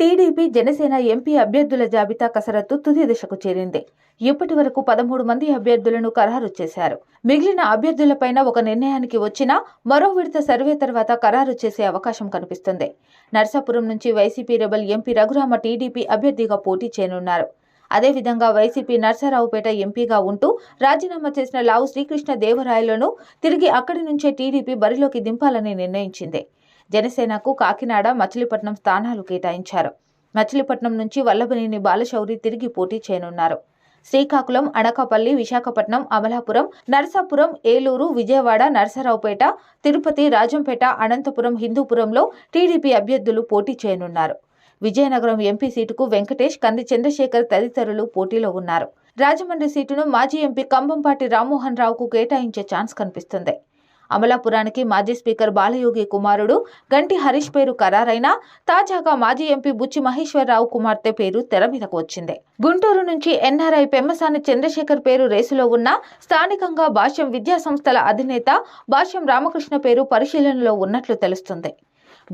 TDP Janasena MP అభ్యర్థుల జాబితా కసరత్తు తుది దశకు చేరింది. ఇప్పటి వరకు పదమూడు మంది అభ్యర్థులను ఖరారు చేశారు. మిగిలిన అభ్యర్థులపైన ఒక నిర్ణయానికి వచ్చినా మరో విడత సర్వే తర్వాత ఖరారు చేసే అవకాశం కనిపిస్తుంది. నర్సాపురం నుంచి వైసీపీ రెబల్ ఎంపీ రఘురామ టీడీపీ అభ్యర్థిగా పోటీ చేయనున్నారు. అదేవిధంగా వైసీపీ నర్సరావుపేట ఎంపీగా ఉంటూ రాజీనామా చేసిన లావు శ్రీకృష్ణ దేవరాయలను తిరిగి అక్కడి నుంచే టీడీపీ బరిలోకి దింపాలని నిర్ణయించింది. జనసేనకు కాకినాడ మచిలీపట్నం స్థానాలు కేటాయించారు. మచిలీపట్నం నుంచి వల్లభనేని బాలశౌరి తిరిగి పోటీ చేయనున్నారు. శ్రీకాకుళం అనకాపల్లి విశాఖపట్నం అమలాపురం నరసాపురం ఏలూరు విజయవాడ నరసరావుపేట తిరుపతి రాజంపేట అనంతపురం హిందూపురంలో టీడీపీ అభ్యర్థులు పోటీ చేయనున్నారు. విజయనగరం ఎంపీ సీటుకు వెంకటేష్ కంది చంద్రశేఖర్ తదితరులు పోటీలో ఉన్నారు. రాజమండ్రి సీటును మాజీ ఎంపీ కంభంపాటి రామ్మోహన్ రావుకు కేటాయించే ఛాన్స్ కనిపిస్తుంది. అమలాపురానికి మాజీ స్పీకర్ బాలయోగి కుమారుడు గంటి హరీష్ పేరు ఖరారైనా తాజాగా మాజీ ఎంపీ బుచ్చి మహేశ్వరరావు కుమార్తె పేరు తెర మీదకు వచ్చింది. గుంటూరు నుంచి ఎన్ఆర్ఐ పెమ్మసాని చంద్రశేఖర్ పేరు రేసులో ఉన్న స్థానికంగా భాష్యం విద్యా సంస్థల అధినేత భాష్యం రామకృష్ణ పేరు పరిశీలనలో ఉన్నట్లు తెలుస్తుంది.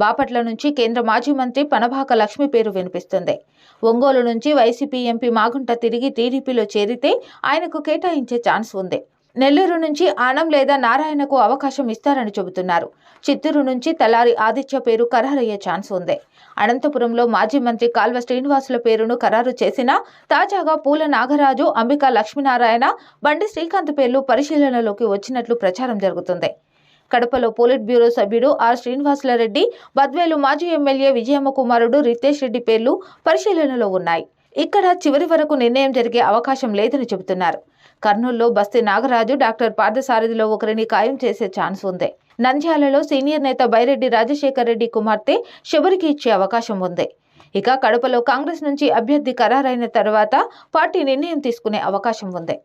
బాపట్ల నుంచి కేంద్ర మాజీ మంత్రి పనభాక లక్ష్మి పేరు వినిపిస్తుంది. ఒంగోలు నుంచి వైసీపీ ఎంపీ మాగుంట తిరిగి టీడీపీలో చేరితే ఆయనకు కేటాయించే ఛాన్స్ ఉంది. నెల్లూరు నుంచి ఆనం లేదా నారాయణకు అవకాశం ఇస్తారని చెబుతున్నారు. చిత్తూరు నుంచి తలారి ఆదిత్య పేరు ఖరారయ్యే ఛాన్స్ ఉంది. అనంతపురంలో మాజీ మంత్రి కాల్వ శ్రీనివాసుల పేరును ఖరారు చేసినా తాజాగా పూల నాగరాజు అంబికా లక్ష్మీనారాయణ బండి శ్రీకాంత్ పేర్లు పరిశీలనలోకి వచ్చినట్లు ప్రచారం జరుగుతుంది. కడపలో పోలిట్ బ్యూరో సభ్యుడు ఆర్ శ్రీనివాసులరెడ్డి బద్వేలు మాజీ ఎమ్మెల్యే విజయమ్మ కుమారుడు రితేష్ రెడ్డి పేర్లు పరిశీలనలో ఉన్నాయి. ఇక్కడ చివరి వరకు నిర్ణయం జరిగే అవకాశం లేదని చెబుతున్నారు. కర్నూలులో బస్తి నాగరాజు డాక్టర్ పార్థసారథిలో ఒకరిని ఖాయం చేసే ఛాన్స్ ఉంది. నంద్యాలలో సీనియర్ నేత బైరెడ్డి రాజశేఖర్ రెడ్డి కుమార్తె శబరికి ఇచ్చే అవకాశం ఉంది. ఇక కడపలో కాంగ్రెస్ నుంచి అభ్యర్థి ఖరారైన తర్వాత పార్టీ నిర్ణయం తీసుకునే అవకాశం ఉంది.